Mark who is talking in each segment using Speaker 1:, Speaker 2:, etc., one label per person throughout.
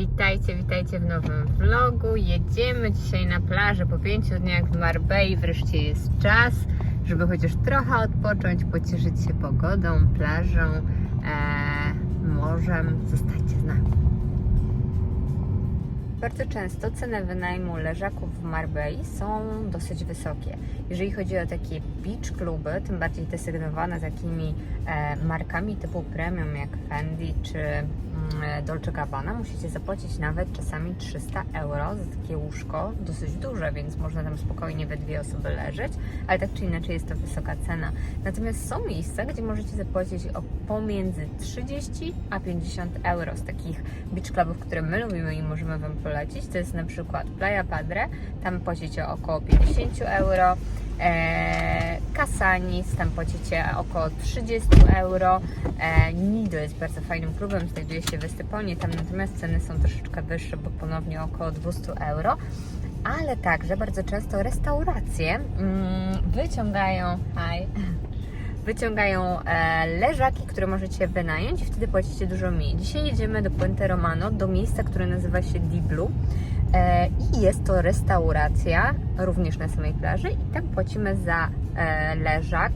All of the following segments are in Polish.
Speaker 1: Witajcie, witajcie w nowym vlogu. Jedziemy dzisiaj na plażę po pięciu dniach w Marbei. Wreszcie jest czas, żeby chociaż trochę odpocząć, pocieszyć się pogodą, plażą, e, morzem. Zostańcie z nami. Bardzo często ceny wynajmu leżaków w Marbei są dosyć wysokie. Jeżeli chodzi o takie beach kluby, tym bardziej desygnowane takimi e, markami typu premium jak Fendi czy Dolce Gabbana, musicie zapłacić nawet czasami 300 euro za takie łóżko, dosyć duże, więc można tam spokojnie we dwie osoby leżeć, ale tak czy inaczej jest to wysoka cena. Natomiast są miejsca, gdzie możecie zapłacić o pomiędzy 30 a 50 euro z takich beach clubów, które my lubimy i możemy Wam polecić. To jest na przykład Playa Padre, tam płacicie około 50 euro. E, Tam płacicie około 30 euro. E, Nido jest bardzo fajnym klubem, znajduje się w Estyponie, tam natomiast ceny są troszeczkę wyższe, bo ponownie około 200 euro. Ale także bardzo często restauracje mm, wyciągają, hi, wyciągają e, leżaki, które możecie wynająć i wtedy płacicie dużo mniej. Dzisiaj jedziemy do Puente Romano, do miejsca, które nazywa się Di Blu. E, I jest to restauracja, również na samej plaży, i tam płacimy za leżak.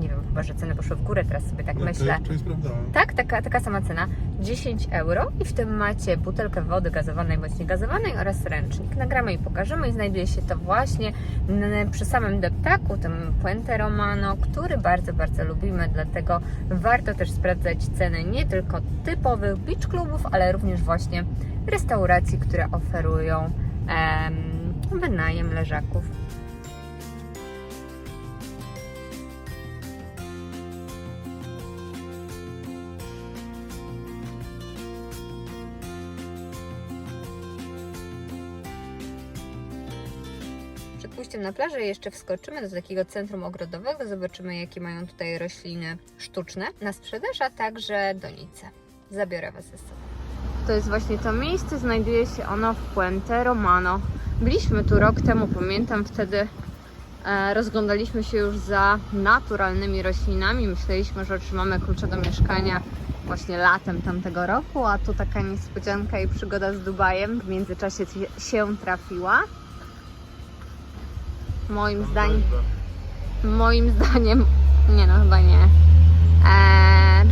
Speaker 1: Nie wiem, chyba że ceny poszły w górę, teraz sobie tak
Speaker 2: No,
Speaker 1: myślę.
Speaker 2: To, to nie sprawdzałem.
Speaker 1: Tak, taka, taka sama cena. 10 euro i w tym macie butelkę wody gazowanej bądź niegazowanej oraz ręcznik. Nagramy i pokażemy i znajduje się to właśnie przy samym deptaku, tym Puente Romano, który bardzo, bardzo lubimy, dlatego warto też sprawdzać ceny nie tylko typowych beach klubów, ale również właśnie restauracji, które oferują em, wynajem leżaków. Na plażę jeszcze wskoczymy do takiego centrum ogrodowego, zobaczymy jakie mają tutaj rośliny sztuczne na sprzedaż, a także donice. Zabiorę Was ze sobą. To jest właśnie to miejsce, znajduje się ono w Puente Romano. Byliśmy tu rok temu, pamiętam wtedy e, rozglądaliśmy się już za naturalnymi roślinami. Myśleliśmy, że otrzymamy klucze do mieszkania właśnie latem tamtego roku, a tu taka niespodzianka i przygoda z Dubajem w międzyczasie się trafiła. Moim zdaniem, moim zdaniem, nie no chyba nie. Eee,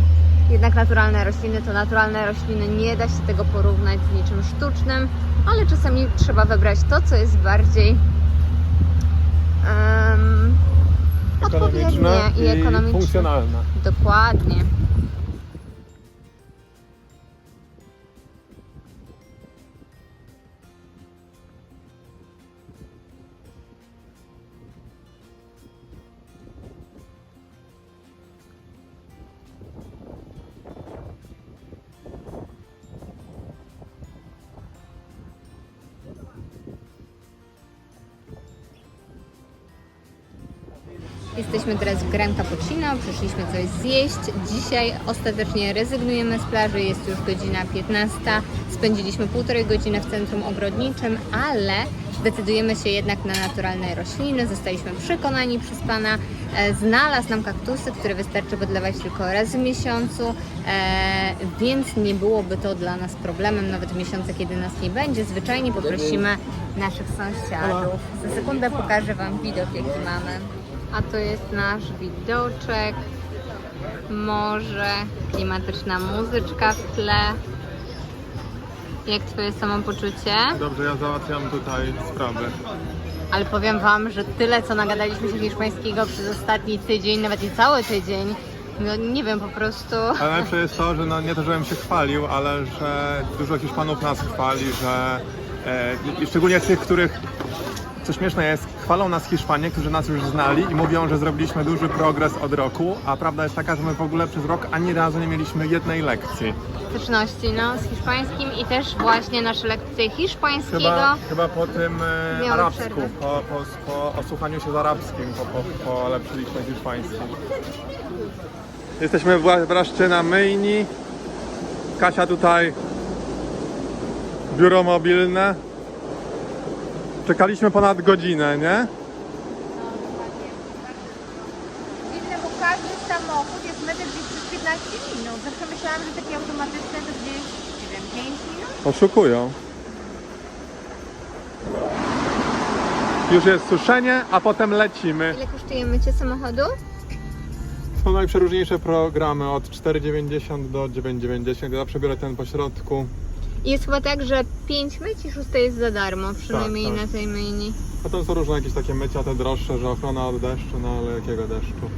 Speaker 1: jednak naturalne rośliny to naturalne rośliny, nie da się tego porównać z niczym sztucznym, ale czasami trzeba wybrać to, co jest bardziej em, odpowiednie i, ekonomiczne.
Speaker 2: funkcjonalne.
Speaker 1: Dokładnie. Jesteśmy teraz w Gran Cappuccino, przyszliśmy coś zjeść. Dzisiaj ostatecznie rezygnujemy z plaży, jest już godzina 15. Spędziliśmy półtorej godziny w centrum ogrodniczym, ale decydujemy się jednak na naturalne rośliny. Zostaliśmy przekonani przez Pana. E, Znalazł nam kaktusy, które wystarczy podlewać tylko raz w miesiącu, e, więc nie byłoby to dla nas problemem, nawet w miesiące, kiedy nas nie będzie. Zwyczajnie poprosimy naszych sąsiadów. Za sekundę pokażę Wam widok, jaki mamy. A to jest nasz widoczek, morze, klimatyczna muzyczka w tle. Jak Twoje samopoczucie?
Speaker 2: Dobrze, ja załatwiam tutaj sprawy.
Speaker 1: Ale powiem Wam, że tyle co nagadaliśmy się hiszpańskiego przez ostatni tydzień, nawet nie cały tydzień, no nie wiem, po prostu...
Speaker 2: Ale najlepsze jest to, że no, nie to, żebym się chwalił, ale że dużo Hiszpanów nas chwali, że e, i szczególnie tych, których, co śmieszne jest, chwalą nas Hiszpanie, którzy nas już znali i mówią, że zrobiliśmy duży progres od roku, a prawda jest taka, że my w ogóle przez rok ani razu nie mieliśmy jednej lekcji.
Speaker 1: styczności no, z hiszpańskim i też właśnie nasze lekcje hiszpańskiego.
Speaker 2: Chyba, chyba po tym e, arabsku, po, po, po osłuchaniu się z arabskim, po, po, polepszyliśmy hiszpański. Jesteśmy wreszcie na myjni. Kasia tutaj biuro mobilne. Czekaliśmy ponad godzinę, nie?
Speaker 3: Dziwne, bo każdy samochód jest metr gdzieś przez 15 minut. Zawsze myślałam, że takie automatyczne to gdzieś, nie wiem, minut?
Speaker 2: Oszukują. Już jest suszenie, a potem lecimy.
Speaker 1: Ile kosztuje mycie samochodu?
Speaker 2: Są najprzeróżniejsze programy od 4,90 do 9,90. Ja zawsze biorę ten po środku.
Speaker 1: I jest chyba tak, że 5 myć i 6 jest za darmo, przynajmniej
Speaker 2: Tak, tak.
Speaker 1: na tej myjni.
Speaker 2: Potem są różne jakieś takie mycia, te droższe, że ochrona od deszczu, no ale jakiego deszczu?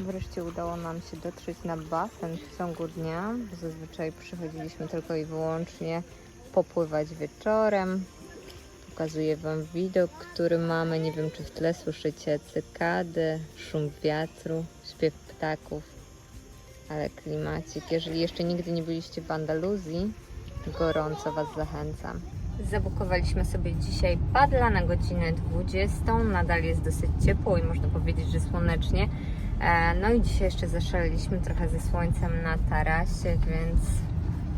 Speaker 1: Wreszcie udało nam się dotrzeć na basen w ciągu dnia. bo Zazwyczaj przychodziliśmy tylko i wyłącznie popływać wieczorem. Pokazuję Wam widok, który mamy. Nie wiem, czy w tle słyszycie cykady, szum wiatru, śpiew ptaków, ale klimacik. Jeżeli jeszcze nigdy nie byliście w Andaluzji, gorąco Was zachęcam. Zabukowaliśmy sobie dzisiaj padla na godzinę 20. Nadal jest dosyć ciepło i można powiedzieć, że słonecznie. E, No i dzisiaj jeszcze zaszaleliśmy trochę ze słońcem na tarasie, więc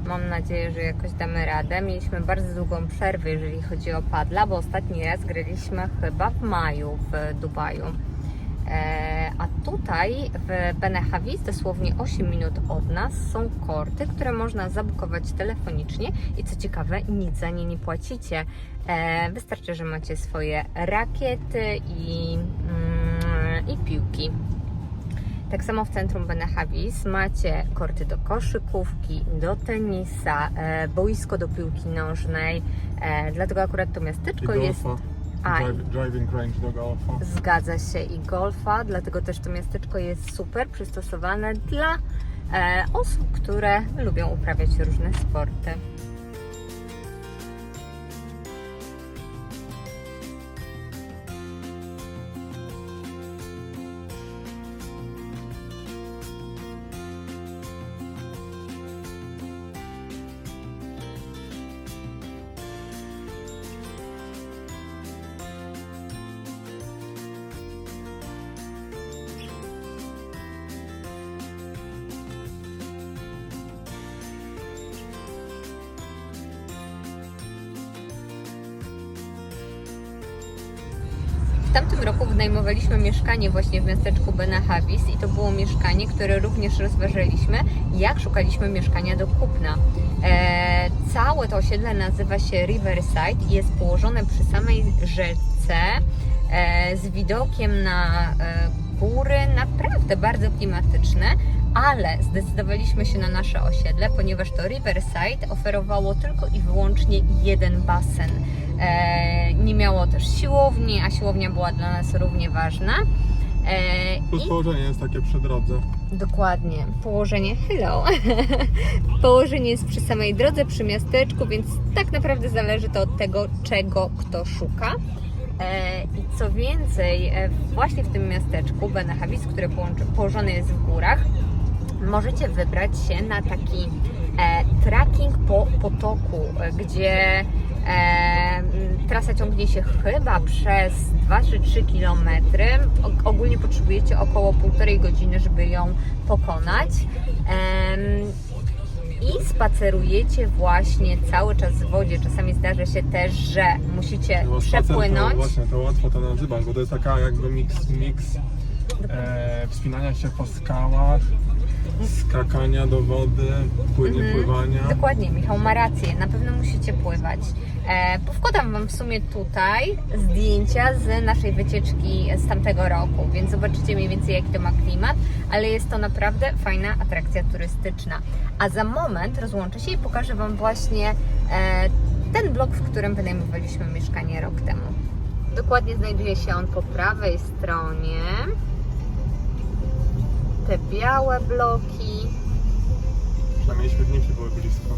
Speaker 1: mam nadzieję, że jakoś damy radę. Mieliśmy bardzo długą przerwę, jeżeli chodzi o padla, bo ostatni raz graliśmy chyba w maju w Dubaju. E, A tutaj w Benehavis, dosłownie 8 minut od nas, są korty, które można zabukować telefonicznie i co ciekawe, nic za nie nie płacicie. E, Wystarczy, że macie swoje rakiety i, mm, i piłki. Tak samo w centrum Benehavis macie korty do koszykówki, do tenisa, e, boisko do piłki nożnej. E, dlatego akurat to miasteczko jest. A,
Speaker 2: Drive, driving range do golfa.
Speaker 1: Zgadza się i golfa, dlatego też to miasteczko jest super przystosowane dla e, osób, które lubią uprawiać różne sporty. Tamtym roku wynajmowaliśmy mieszkanie właśnie w miasteczku Benahavis i to było mieszkanie, które również rozważaliśmy, jak szukaliśmy mieszkania do kupna. E, całe to osiedle nazywa się Riverside i jest położone przy samej rzece e, z widokiem na e, góry, naprawdę bardzo klimatyczne, ale zdecydowaliśmy się na nasze osiedle, ponieważ to Riverside oferowało tylko i wyłącznie jeden basen. E, nie miało też siłowni, a siłownia była dla nas równie ważna. E,
Speaker 2: Plus
Speaker 1: I
Speaker 2: położenie jest takie przy drodze.
Speaker 1: Dokładnie. Położenie, hello. Położenie jest przy samej drodze, przy miasteczku, więc tak naprawdę zależy to od tego, czego kto szuka. E, I co więcej, właśnie w tym miasteczku Benahavis, które położone jest w górach, możecie wybrać się na taki trekking po potoku, e, gdzie e, trasa ciągnie się chyba przez 2 czy 3 km. Ogólnie potrzebujecie około półtorej godziny, żeby ją pokonać. I spacerujecie właśnie cały czas w wodzie. Czasami zdarza się też, że musicie
Speaker 2: spacer
Speaker 1: przepłynąć.
Speaker 2: To, właśnie, to łatwo to nazywam, bo to jest taka jakby miks, miks e, wspinania się po skałach, skakania do wody, płynie
Speaker 1: Mhm.
Speaker 2: pływania.
Speaker 1: Dokładnie, Michał ma rację, na pewno musicie pływać. E, powkładam Wam w sumie tutaj zdjęcia z naszej wycieczki z tamtego roku, więc zobaczycie mniej więcej jaki to ma klimat, ale jest to naprawdę fajna atrakcja turystyczna. A za moment rozłączę się i pokażę Wam właśnie e, ten blok, w którym wynajmowaliśmy mieszkanie rok temu. Dokładnie znajduje się on po prawej stronie. Te białe bloki.
Speaker 2: Przynajmniej śmietniki były blisko.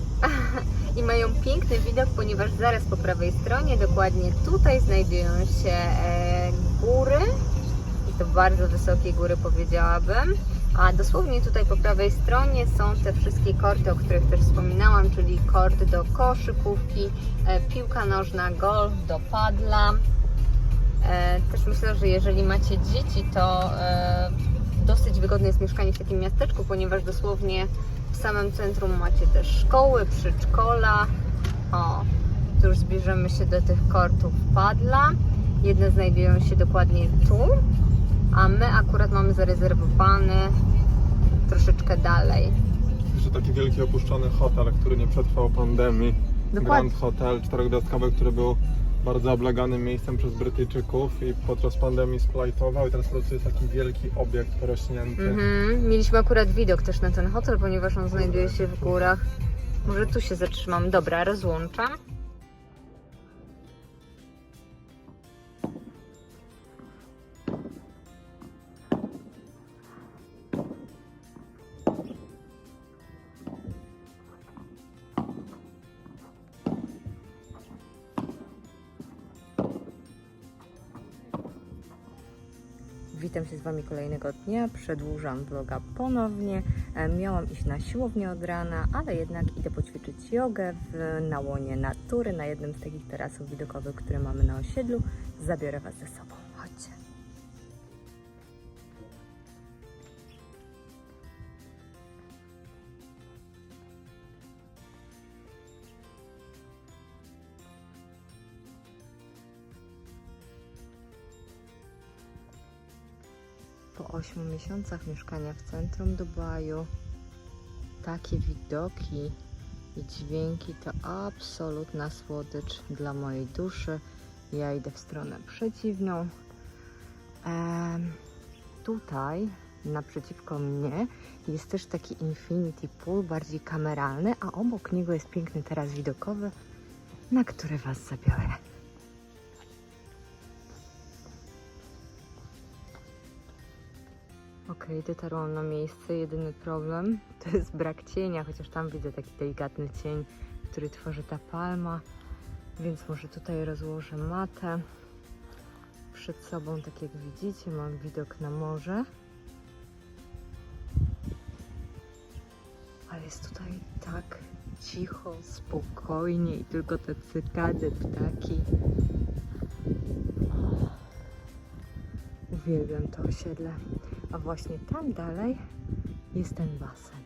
Speaker 1: i mają piękny widok, ponieważ zaraz po prawej stronie, dokładnie tutaj, znajdują się e, góry. I to bardzo wysokie góry, powiedziałabym. A dosłownie tutaj po prawej stronie są te wszystkie korty, o których też wspominałam, czyli kort do koszykówki, e, piłka nożna, golf, do padla. E, też myślę, że jeżeli macie dzieci, to dosyć wygodne jest mieszkanie w takim miasteczku, ponieważ dosłownie w samym centrum macie też szkoły, przedszkola. O, tu już zbierzemy się do tych kortów padla. Jedne znajdują się dokładnie tu, a my akurat mamy zarezerwowany troszeczkę dalej.
Speaker 2: Jeszcze taki wielki opuszczony hotel, który nie przetrwał pandemii.
Speaker 1: Dokładnie.
Speaker 2: Grand Hotel czterogwiazdkowy, który był bardzo obleganym miejscem przez Brytyjczyków i podczas pandemii splajtował i teraz po prostu jest taki wielki obiekt porośnięty.
Speaker 1: Mhm. Mieliśmy akurat widok też na ten hotel, ponieważ on znajduje się w górach. Może tu się zatrzymam. Dobra, rozłączam. Witam się z Wami kolejnego dnia. Przedłużam vloga ponownie. E, Miałam iść na siłownię od rana, ale jednak idę poćwiczyć jogę w, na łonie natury, na jednym z takich tarasów widokowych, które mamy na osiedlu. Zabiorę Was ze sobą. 8 miesiącach mieszkania w centrum Dubaju takie widoki i dźwięki to absolutna słodycz dla mojej duszy. Ja idę w stronę przeciwną. Em, tutaj naprzeciwko mnie jest też taki infinity pool, bardziej kameralny, a obok niego jest piękny taras widokowy, na który Was zabiorę. Okej, dotarłam na miejsce. Jedyny problem to jest brak cienia, chociaż tam widzę taki delikatny cień, który tworzy ta palma. Więc może tutaj rozłożę matę. Przed sobą, tak jak widzicie, mam widok na morze. Ale jest tutaj tak cicho, spokojnie i tylko te cykady, ptaki. Uwielbiam to osiedle. A właśnie tam dalej jest ten basen.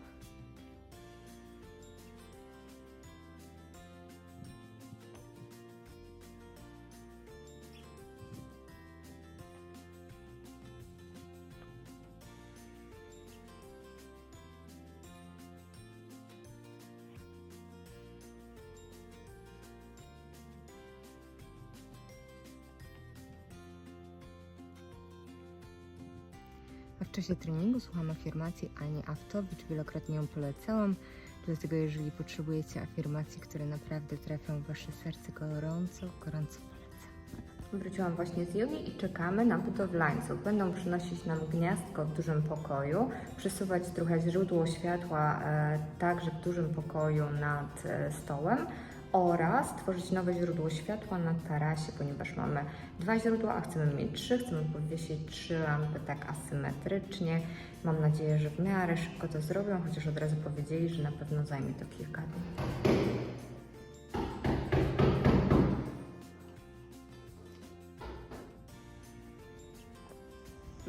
Speaker 1: W czasie treningu słucham afirmacji Ani Awtowicz, wielokrotnie ją polecałam, dlatego jeżeli potrzebujecie afirmacji, które naprawdę trafią w Wasze serce gorąco, gorąco polecam. Wróciłam właśnie z jogi i czekamy na budowlańców. Będą przynosić nam gniazdko w dużym pokoju, przesuwać trochę źródło światła e, także w dużym pokoju nad e, stołem oraz tworzyć nowe źródło światła na tarasie, ponieważ mamy dwa źródła, a chcemy mieć trzy. Chcemy powiesić trzy lampy tak asymetrycznie. Mam nadzieję, że w miarę szybko to zrobią, chociaż od razu powiedzieli, że na pewno zajmie to kilka dni.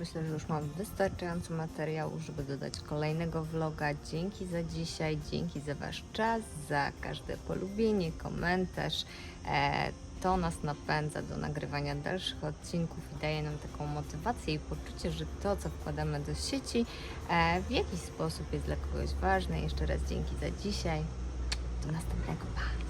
Speaker 1: Myślę, że już mam wystarczająco materiału, żeby dodać kolejnego vloga. Dzięki za dzisiaj, dzięki za Wasz czas, za każde polubienie, komentarz. E, to nas napędza do nagrywania dalszych odcinków i daje nam taką motywację i poczucie, że to, co wkładamy do sieci, e, w jakiś sposób jest dla kogoś ważne. Jeszcze raz dzięki za dzisiaj. Do następnego. Pa!